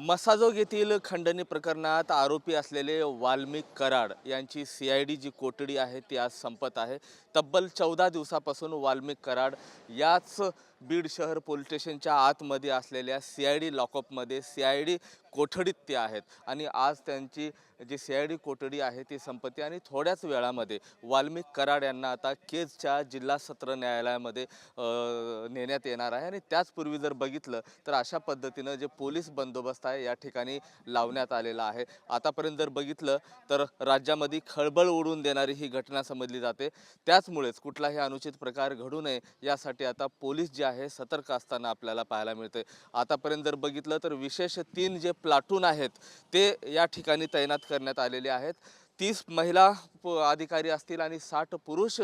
मसाजोग येथील खंडणी प्रकरणात आरोपी असलेले वाल्मिक कराड यांची सी आय डी जी कोठडी आहे ती आज संपत आहे. तब्बल चौदा दिवसापासून वाल्मिक कराड याच बीड शहर पोलीस स्टेशनच्या आतमध्ये असलेल्या सी आय डी लॉकअपमध्ये सी आय डी कोठडीत ते आहेत. आणि आज त्यांची जी सी आय डी कोठडी आहे ती संपत्ती आणि थोड्याच वेळामध्ये वाल्मिक कराड यांना आता केजच्या जिल्हा सत्र न्यायालयामध्ये नेण्यात येणार आहे. आणि त्याचपूर्वी जर बघितलं तर अशा पद्धतीनं जे पोलीस बंदोबस्त आहे या ठिकाणी लावण्यात आलेला आहे. आतापर्यंत जर बघितलं तर राज्यामध्ये खळबळ उडून देणारी ही घटना समजली जाते. त्याचमुळेच कुठलाही अनुचित प्रकार घडू नये यासाठी आता पोलीस जे आहे सतर्क असताना आपल्याला पाहायला मिळते आतापर्यंत जर बघितलं तर विशेष तीन जे प्लाटून आहेत ते या ठिकाणी तैनात करण्यात आलेले आहेत. तीस महिला प- अधिकारी असतील आणि साठ पुरुष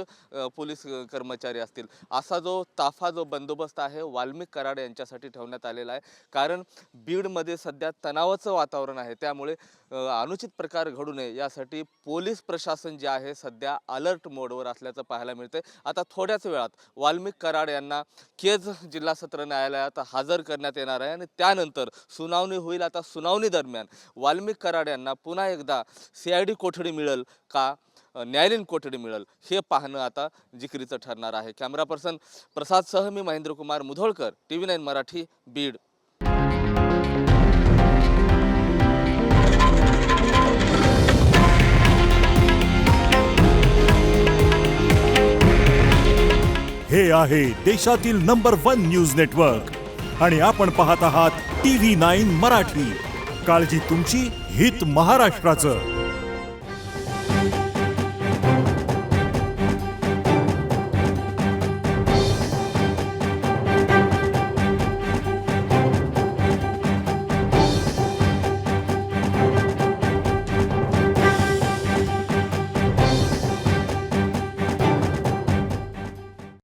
पोलीस कर्मचारी असतील. असा जो ताफा जो बंदोबस्त आहे वाल्मिक कराड यांच्यासाठी ठेवण्यात आलेला आहे. कारण बीडमध्ये सध्या तणावाचं वातावरण आहे. त्यामुळे अनुचित प्रकार घडू नये. यासाठी पोलीस प्रशासन जे आहे सध्या अलर्ट मोडवर असल्याचं पाहायला मिळते आता थोड्याच वेळात वाल्मिक कराड यांना केज जिल्हा सत्र न्यायालयात हजर करण्यात येणार आहे आणि त्यानंतर सुनावणी होईल. आता सुनावणी दरम्यान वाल्मिक कराड यांना पुन्हा एकदा सी आय डी कोठडी मिळेल का? न्यायालयीन कोठडी मिळेल? हे पाहणं आता जिक्रीचं ठरणार आहे. कॅमेरा पर्सन प्रसादसह मी Mahendra Kumar Mudholkar T V nine Marathi Beed. हे आहे देशातील नंबर वन न्यूज नेटवर्क. आणि आपण पाहत आहात टी व्ही नाईन मराठी. काळजी तुमची हित महाराष्ट्राचं.